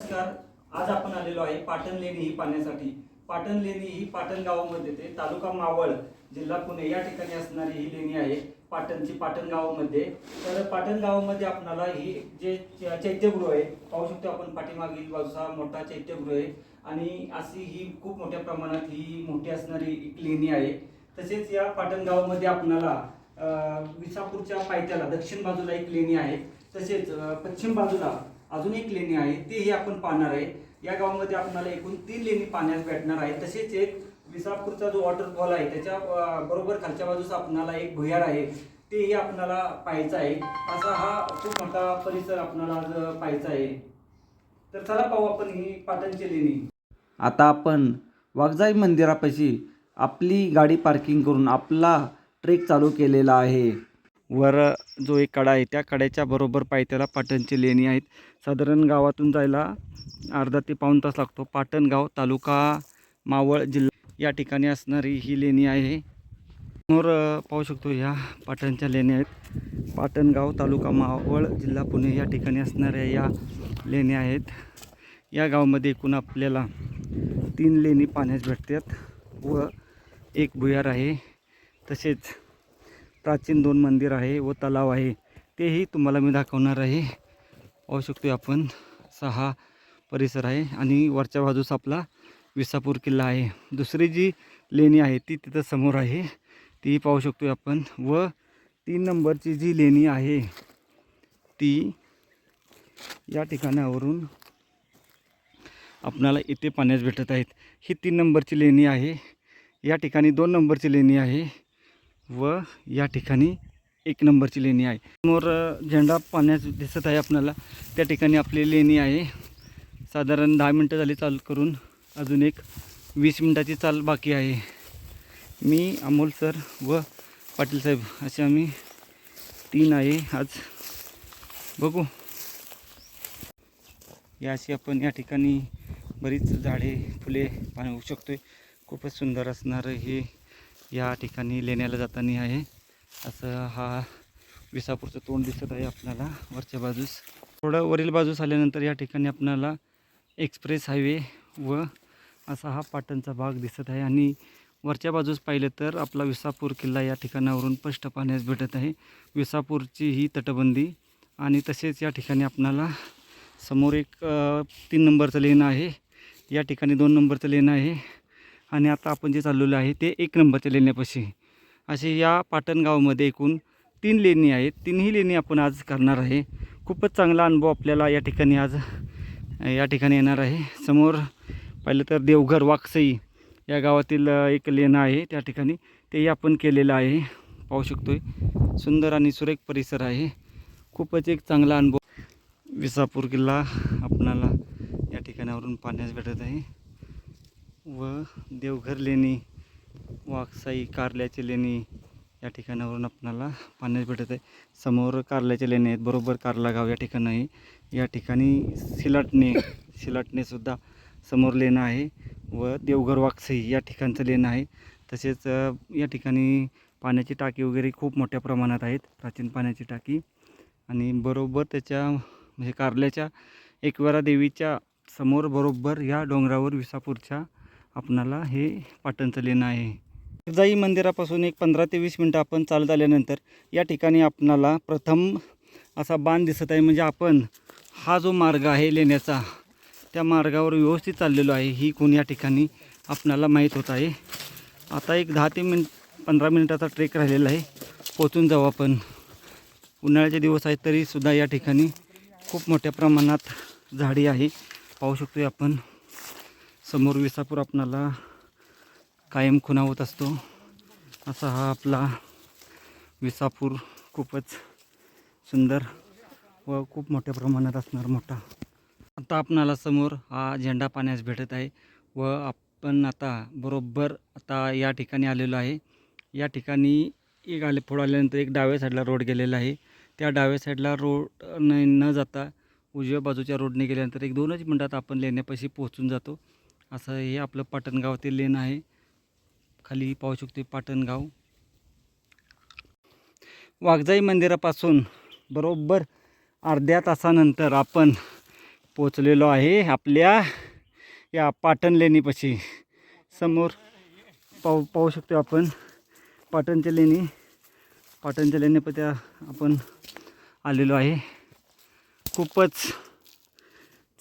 नमस्कार. आज आपण आलेलो आहे पाटण लेणी ही पाहण्यासाठी पाटण लेणी ही पाटण गावामध्ये येते तालुका मावळ जिल्हा पुणे या ठिकाणी असणारी ही लेणी आहे. पाटणची पाटण गावामध्ये तर पाटण गावामध्ये आपणाला ही जे चैत्यगृह आहे पाहू शकतो आपण पाठीमागील बाजूचा मोठा चैत्यगृह आहे. आणि अशी ही खूप मोठ्या प्रमाणात ही मोठी असणारी एक लेणी आहे. तसेच या पाटण गावामध्ये आपणाला विसापूरच्या पायथ्याला दक्षिण बाजूला एक लेणी आहे. तसेच पश्चिम बाजूला अजून एक लेणी आहे तीही आपण पाहणार आहे. या गावामध्ये आपल्याला एकूण तीन लेणी पाहण्यास भेटणार आहे. तसेच एक विसापूरचा जो वॉटरफॉल आहे त्याच्या बरोबर खालच्या बाजूस आपणाला एक भुयार आहे. तेही आपणाला पाहायचं आहे. असा हा खूप मोठा परिसर आपणाला आज पाहायचा आहे. तर चला पाहू आपण ही पाटणची लेणी. आता आपण वाघजाई मंदिरापाशी आपली गाडी पार्किंग करून आपला ट्रेक चालू केलेला आहे. वर जो एक कडा आहे त्या कड्याच्या बरोबर पायथ्याला पाटणची लेणी आहेत. साधारण गावातून जायला अर्धा ते पाऊण तास लागतो. पाटणगाव तालुका मावळ जिल्हा. या ठिकाणी असणारी ही लेणी आहे. समोर पाहू शकतो ह्या पाटणच्या लेणी आहेत. पाटणगाव तालुका मावळ जिल्हा पुणे या ठिकाणी असणाऱ्या या लेणी आहेत. या गावामध्ये एकूण आपल्याला तीन लेणी पाण्यास भेटतात व एक भुयार आहे. तसेच प्राचीन दोन मंदिर आहे व तलाव आहे. तेही तुम्हाला मी दाखवणार आहे. पाहू शकतो आपण. सहा परिसर आहे आणि वरच्या बाजूस आपला विसापूर किल्ला आहे. दुसरी जी लेणी आहे ती तिथं समोर आहे. ती पाहू शकतो आपण व तीन नंबरची जी लेणी आहे ती या ठिकाणावरून आपणाला इथे पाण्यास भेटत आहेत. ही तीन नंबरची लेणी आहे. या ठिकाणी दोन नंबरची लेणी आहे. व या ठिकाणी एक नंबरची लेणी आहे. समोर झेंडा पाण्यात दिसत आहे आपल्याला. त्या ठिकाणी आपली लेणी आहे. साधारण दहा मिनटं झाली चाल करून. अजून एक वीस मिनटाची चाल बाकी आहे. मी अमोल सर व पाटील साहेब असे आम्ही तीन आहे आज. बघू. या अशी आपण या ठिकाणी बरीच झाडे फुले पाहू शकतो आहे खूपच सुंदर असणारं हे या ठिकाणी लेण्याला जाताना आहे. असं हा विसापूरचं तोंड दिसत आहे आपल्याला वरच्या बाजूस. थोडं वरील बाजूस आल्यानंतर या ठिकाणी आपल्याला एक्सप्रेस हायवे व असा हा पाटणचा भाग दिसत आहे. आणि वरच्या बाजूस पाहिलं तर आपला विसापूर किल्ला या ठिकाणावरून स्पष्ट पाहण्यास भेटत आहे. विसापूरची ही तटबंदी आणि तसेच या ठिकाणी आपणाला समोर एक तीन नंबरचं लेणं आहे. या ठिकाणी दोन नंबरचं लेणं आहे. आणि आता आपण जे चाललेलो आहे ते एक नंबरच्या लेण्यापाशी. असे या पाटण गावामध्ये एकूण तीन लेणी आहेत. तीनही लेणी आपण आज करणार आहे. खूपच चांगला अनुभव आपल्याला या ठिकाणी आज या ठिकाणी येणार आहे. समोर पाहिलं तर देवघर वाकसई या गावातील एक लेणं आहे त्या ठिकाणी. तेही आपण केलेलं आहे. पाहू शकतो आहे सुंदर आणि सुरेख परिसर आहे. खूपच एक चांगला अनुभव. विसापूर किल्ला आपणाला या ठिकाणावरून पाहण्यास भेटत आहे. व देवघर लेणी वाकसाई कारल्याची लेणी या ठिकाणावरून आपणाला पाहण्यास भेटत आहे. समोर कारल्याचे लेणी आहेत. बरोबर कारला गाव या ठिकाणी आहे या ठिकाणी सिलाटणे सिलाटणेसुद्धा समोर लेणं आहे व देवघर वाकसाई या ठिकाणचं लेणं आहे. तसेच या ठिकाणी पाण्याची टाकी वगैरे खूप मोठ्या प्रमाणात आहेत. प्राचीन पाण्याची टाकी. आणि बरोबर त्याच्या म्हणजे कारल्याच्या एकविरा देवीच्या समोर बरोबर या डोंगरावर विसापूरच्या आपणाला हे पाटणचं लेणं आहे. जाई मंदिरापासून एक पंधरा ते वीस मिनटं आपण चालत आल्यानंतर या ठिकाणी आपणाला प्रथम असा बांध दिसत आहे. म्हणजे आपण हा जो मार्ग आहे लेण्याचा त्या मार्गावर व्यवस्थित चाललेलो आहे. ही कोण या ठिकाणी आपणाला माहीत होत आहे. आता एक दहा ते मिन पंधरा मिनिटाचा ट्रेक राहिलेला आहे. पोचून जाऊ आपण. उन्हाळ्याचे दिवस आहेत तरीसुद्धा या ठिकाणी खूप मोठ्या प्रमाणात झाडी आहे. पाहू शकतो आपण. समोर विसापूर आपणाला कायम खुणावत असतो. असा हा आपला विसापूर खूपच सुंदर व खूप मोठ्या प्रमाणात असणार मोठा. आता आपणाला समोर हा झेंडा पाण्यास भेटत आहे व आपण आता बरोबर आता या ठिकाणी आलेलो आहे. या ठिकाणी एक आले पुढं आल्यानंतर एक डाव्या साईडला रोड गेलेला आहे. त्या डाव्या साईडला रोड न न जाता उजव्या बाजूच्या रोडने गेल्यानंतर एक दोनच मिनटात आपण लेण्यापाशी पोहोचून जातो. असं हे आपलं पाटणगाव ते लेन आहे. खाली पाहू शकतो पाटणगाव. वाघजाई मंदिरापासून बरोबर अर्ध्या तासानंतर आपण पोचलेलो आहे आपल्या या पाटण लेणीपाशी. समोर पाहू पाहू शकतो आपण पाटणच्या लेणी. पाटणच्या लेणीपत्या आपण आलेलो आहे. खूपच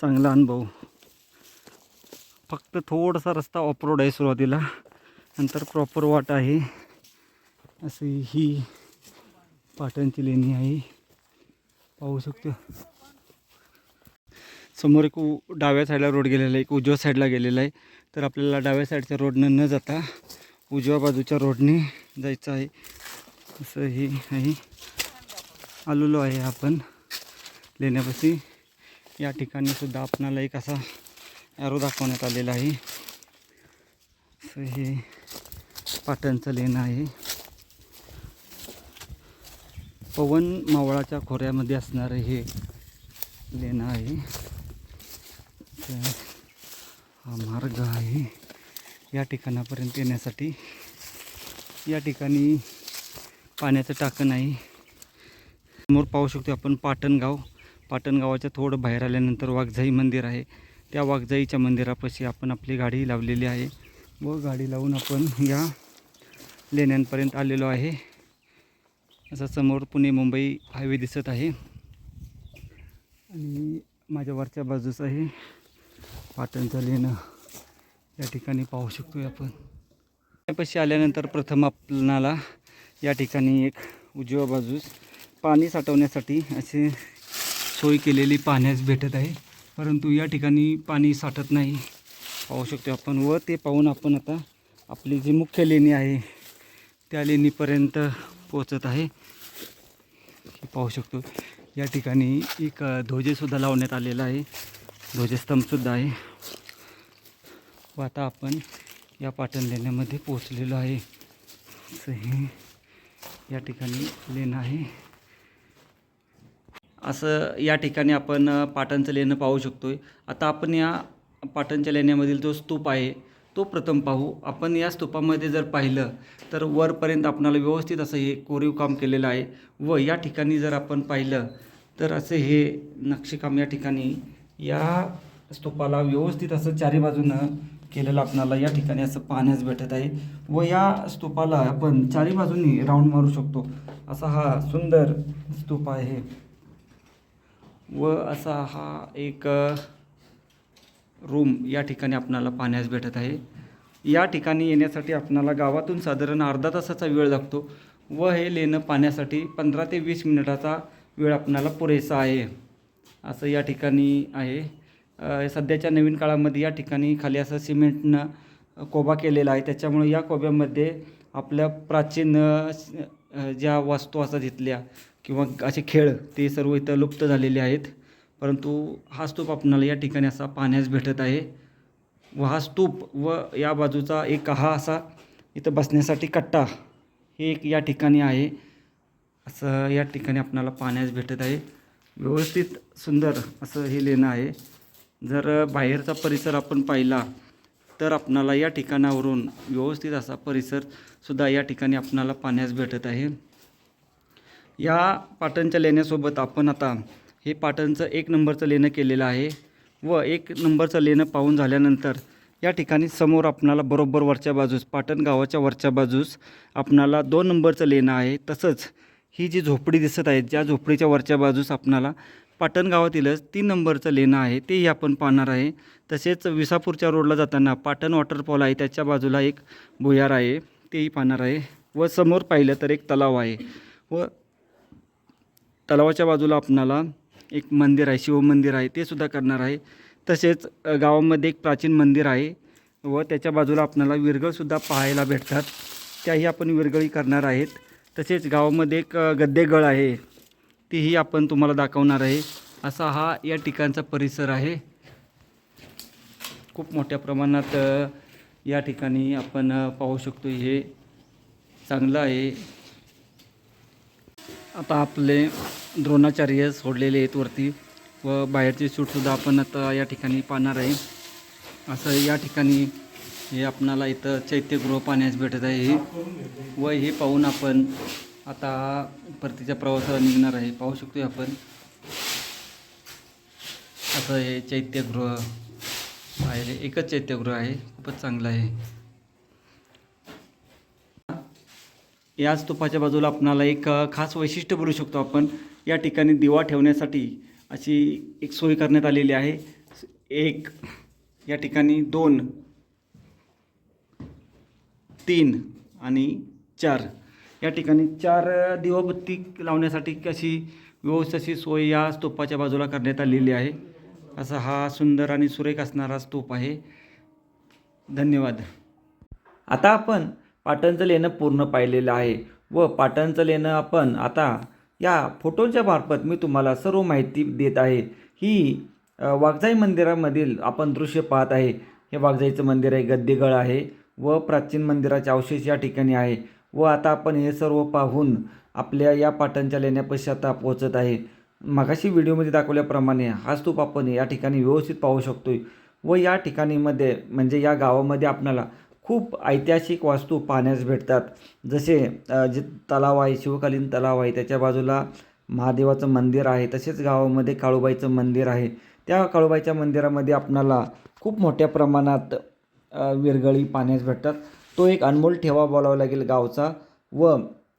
चांगला अनुभव. फक्त थोडासा रस्ता ऑफरोड आहे सुरुवातीला. नंतर प्रॉपर वाट आहे. अशी ही पाटणची लेणी आहे. पाहू शकतो. समोर एक उ डाव्या साईडला रोड गेलेला आहे. एक उजव्या साईडला गेलेला आहे. तर आपल्याला डाव्या साईडच्या रोडनं न जाता उजव्या बाजूच्या रोडने जायचं आहे. असं हे आहे. आलेलो आहे आपण. लेण्यापाशी. या ठिकाणी सुद्धा आपणाला एक असा ॲरो दाखवण्यात आलेला आहे. असं हे पाटणचं लेणं आहे. पवन मावळाच्या खोऱ्यामध्ये असणारं हे लेणं आहे. तर हा मार्ग आहे या ठिकाणापर्यंत येण्यासाठी. या ठिकाणी पाण्याचं टाकं नाही समोर पाहू शकतो आपण पाटणगाव. पाटणगावाच्या थोडं बाहेर आल्यानंतर वाघझाई मंदिर आहे. त्या वाघजाईच्या मंदिरापाशी आपण आपली गाडी लावलेली आहे व गाडी लावून आपण या लेण्यांपर्यंत आलेलो आहे. असं समोर पुणे मुंबई हायवे दिसत आहे. आणि माझ्या वरच्या बाजूस आहे पाटणचं लेणं. या ठिकाणी पाहू शकतो आपण. त्यापाशी आल्यानंतर प्रथम आपणाला या ठिकाणी एक उजव्या बाजूस पाणी साठवण्यासाठी अशी सोय केलेली पाण्यास भेटत आहे. परंतु या ठिकाणी पाणी साठत नाही. पाहू शकतो आपण व ते पाहून आपण आता आपली जी मुख्य लेणी आहे त्या लेणीपर्यंत पोचत आहे. पाहू शकतो या ठिकाणी एक ध्वजेसुद्धा लावण्यात आलेला आहे. ध्वजस्तंभसुद्धा आहे. व आता आपण या पाटण लेण्यामध्ये पोचलेलो आहे. असं हे या ठिकाणी लेणं आहे. असं या ठिकाणी आपण पाटणचं लेणं पाहू शकतो आहे आता आपण या पाटणच्या लेण्यामधील जो स्तूप आहे तो प्रथम पाहू. आपण या स्तूपामध्ये जर पाहिलं तर वरपर्यंत आपणाला व्यवस्थित असं हे कोरीव काम केलेलं आहे व या ठिकाणी जर आपण पाहिलं तर असं हे नक्षीकाम या ठिकाणी या स्तूपाला व्यवस्थित असं चारी बाजूनं केलेलं आपणाला या ठिकाणी असं पाहण्यास भेटत आहे व या स्तूपाला आपण चारी बाजूनी राऊंड मारू शकतो. असा हा सुंदर स्तूप आहे. व असा हा एक रूम या ठिकाणी आपणाला पाहण्यास भेटत आहे. या ठिकाणी येण्यासाठी आपणाला गावातून साधारण अर्धा तासाचा वेळ लागतो व हे लेणं पाहण्यासाठी पंधरा ते वीस मिनिटाचा वेळ आपणाला पुरेसा आहे. असं या ठिकाणी आहे. सध्याच्या नवीन काळामध्ये या ठिकाणी खाली असं सिमेंटनं कोबा केलेला आहे. त्याच्यामुळे या कोब्यामध्ये आपल्या प्राचीन ज्या वस्तू असतात इथल्या किंवा असे खेळ ते सर्व इथं लुप्त झालेले आहेत. परंतु हा स्तूप आपणाला या ठिकाणी असा पाहण्यास भेटत आहे. व हा स्तूप व या बाजूचा एक हा असा इथं बसण्यासाठी कट्टा हे एक या ठिकाणी आहे. असं या ठिकाणी आपणाला पाहण्यास भेटत आहे. व्यवस्थित सुंदर असं हे लेणं आहे. जर बाहेरचा परिसर आपण पाहिला तर आपणाला या ठिकाणावरून व्यवस्थित असा परिसरसुद्धा या ठिकाणी आपणाला पाहण्यास भेटत आहे. या पाटणच्या लेण्यासोबत आपण आता हे पाटणचं एक नंबरचं लेणं केलेलं आहे व एक नंबरचं लेणं पाहून झाल्यानंतर या ठिकाणी समोर आपणाला बरोबर वरच्या बाजूस पाटण गावाच्या वरच्या बाजूस आपणाला दोन नंबरचं लेणं आहे. तसंच ही जी झोपडी दिसत आहे ज्या झोपडीच्या वरच्या बाजूस आपणाला पाटण गावातीलच तीन नंबरचं लेणं आहे तेही आपण पाहणार आहे. तसेच विसापूरच्या रोडला जाताना पाटण वॉटरफॉल आहे त्याच्या बाजूला एक भुयार आहे तेही पाहणार आहे. व समोर पाहिलं तर एक तलाव आहे. व तलावाच्या बाजूला आपणाला एक मंदिर आहे शिवमंदिर आहे ते सुद्धा करणार आहे. तसेच गावामध्ये एक प्राचीन मंदिर आहे व त्याच्या बाजूला आपणाला विरगळसुद्धा पाहायला भेटतात. त्याही आपण विरगळी करणार आहेत. तसेच गावामध्ये एक गद्देगळ आहे तीही आपण तुम्हाला दाखवणार आहे. असा हा या ठिकाणचा परिसर आहे. खूप मोठ्या प्रमाणात या ठिकाणी आपण पाहू शकतो. हे चांगलं आहे. आता आपले द्रोणाचार्य सोडलेले आहेत वरती व बाहेरचे शूटसुद्धा आपण आता या ठिकाणी पाहणार आहे. असं या ठिकाणी हे आपणाला इथं चैत्यगृह पाहण्यास भेटत आहे. हे व हे पाहून आपण आता परतीच्या प्रवासाला निघणार आहे. पाहू शकतो आपण. असं हे चैत्यगृह आहे. एकच चैत्यगृह आहे. खूपच चांगलं आहे. या स्तूपाच्या बाजूला आपणाला एक खास वैशिष्ट्य बोलू शकतो आपण. या ठिकाणी दिवा ठेवण्यासाठी अशी एक सोय करण्यात आलेली आहे. एक या ठिकाणी दोन तीन आणि चार. या ठिकाणी चार दिवाबत्ती लावण्यासाठी कशी व्यवस्थित अशी सोय या स्तूपाच्या बाजूला करण्यात आलेली आहे. असा हा सुंदर आणि सुरेख असणारा स्तूप आहे. धन्यवाद. आता आपण पाटणचं लेणं पूर्ण पाहिलेलं आहे. व पाटणचं लेणं आपण आता या फोटोच्या मार्फत मी तुम्हाला सर्व माहिती देत आहे. ही वाघजाई मंदिरामधील आपण दृश्य पाहत आहे. हे वाघजाईचं मंदिर आहे गद्देगळ आहे व प्राचीन मंदिराचे अवशेष या ठिकाणी आहे. व आता आपण हे सर्व पाहून आपल्या या पाटणच्या लेण्यापाशी आता पोहोचत आहे. मगाशी व्हिडिओमध्ये दाखवल्याप्रमाणे हा स्तूप आपण या ठिकाणी व्यवस्थित पाहू शकतो व या ठिकाणीमध्ये म्हणजे या गावामध्ये आपणाला खूप ऐतिहासिक वास्तू पाहण्यास भेटतात. जसे जे तलाव आहे शिवकालीन तलाव आहे त्याच्या बाजूला महादेवाचं मंदिर आहे तसेच गावामध्ये काळूबाईचं मंदिर आहे. त्या काळूबाईच्या मंदिरामध्ये आपणाला खूप मोठ्या प्रमाणात विरगळी पाहण्यास भेटतात. तो एक अनमोल ठेवा बोलावा लागेल गावचा व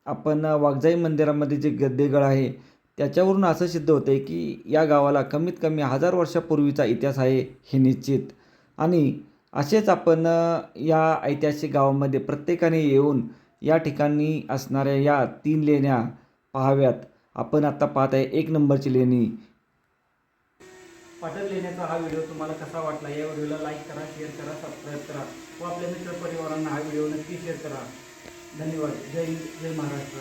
आपण वाघजाई मंदिरामध्ये जे गद्देगळ आहे त्याच्यावरून असं सिद्ध होतं आहे की या गावाला कमीत कमी हजार वर्षापूर्वीचा इतिहास आहे हे निश्चित. आणि असेच आपण या ऐतिहासिक गावामध्ये प्रत्येकाने येऊन या ठिकाणी असणाऱ्या या तीन लेण्या पाहाव्यात. आपण आत्ता पाहत आहे एक नंबरची लेणी. पाटण लेण्याचा हा व्हिडिओ तुम्हाला कसा वाटला या व्हिडिओला लाईक करा शेअर करा सबस्क्राईब करा व आपल्या मित्र परिवारांना हा व्हिडिओ नक्की शेअर करा. धन्यवाद. जय हिंद जय महाराष्ट्र.